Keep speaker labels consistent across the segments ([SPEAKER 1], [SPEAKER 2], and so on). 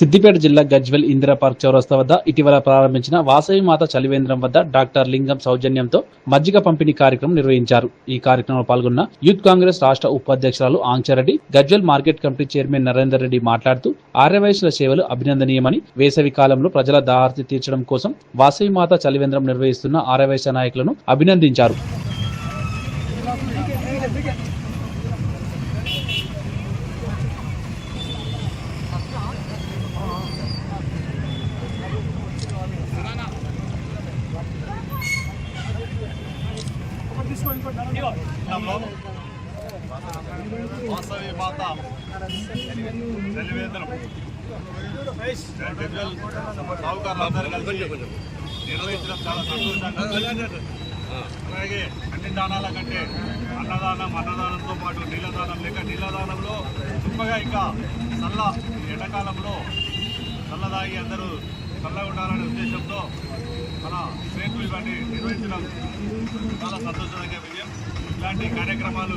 [SPEAKER 1] సిద్దిపేట జిల్లా గజ్వెల్ ఇందిరా పార్క్ చౌరస్తా వద్ద ఇటీవల ప్రారంభించిన వాసవి మాత చలివేంద్రం వద్ద డాక్టర్ లింగం సౌజన్యంతో మజ్జిగ పంపిణీ కార్యక్రమం నిర్వహించారు. ఈ కార్యక్రమంలో పాల్గొన్న యూత్ కాంగ్రెస్ రాష్ట్ర ఉపాధ్యక్షురాలు Ankshareddy Gajwel market committee chairman Narender Reddy మాట్లాడుతూ ఆర్యవయసుల సేవలు అభినందనీయమని వేసవి కాలంలో ప్రజల దాహార్తి తీర్చడం కోసం వాసవి మాత చలివేంద్రం నిర్వహిస్తున్న ఆర్యవయస నాయకులను అభినందించారు.
[SPEAKER 2] వాసవి మాత తెలివేంద్రం గజ్వెల్ సాహుకారులు అందరూ కలిసి నిర్వహించడం చాలా సంతోషంగా అలాగే అన్ని దానాల కంటే అన్నదానం అన్నదానంతో పాటు నీళ్ళదానం లేక నీళ్ళదానంలో గొప్పగా ఇంకా చల్ల ఎండాకాలంలో చల్లదాగి అందరూ చల్లగా ఉండాలనే ఉద్దేశంతో మన స్నేహితులు ఇవన్నీ నిర్వహించడం చాలా సంతోషంగా విజయం. ఇలాంటి కార్యక్రమాలు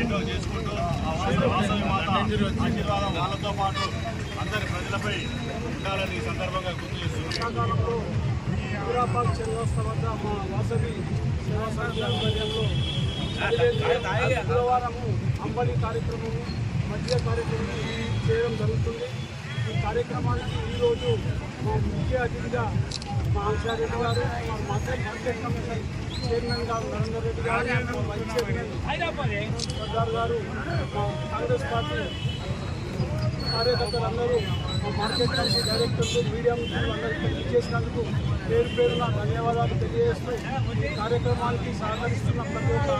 [SPEAKER 2] ఎన్నో చేసుకుంటూ ఆ వాసవి వాసవి మాత ఆశీర్వాదం వాళ్ళతో పాటు అందరి ప్రజలపై ఉండాలని సందర్భంగా గుర్తు చేస్తున్నాను.
[SPEAKER 3] హైదరాబాద్ వద్ద మా వాసవి సేవా సంఘ ఆధ్వర్యంలో శుక్రవారము అంబలి కార్యక్రమము మధ్య కార్యక్రమం చేయడం జరుగుతుంది. కార్యక్రమానికి ఈరోజు మా ముఖ్య అతిథిగా మా ఆంక్షారెడ్డి గారు మా మార్కెట్ మార్కెట్ కమిషన్ చైర్మన్ గారు నరేందర్ రెడ్డి గారు వైస్ చైర్మన్ సర్దార్ గారు మా కాంగ్రెస్ పార్టీ కార్యకర్తలందరూ మా మార్కెట్ కమిటీ డైరెక్టర్లు మీడియా మిత్రులందరికీ చేసినందుకు పేరు పేరున ధన్యవాదాలు తెలియజేస్తూ కార్యక్రమానికి సహకరిస్తున్న ప్రతి ఒక్క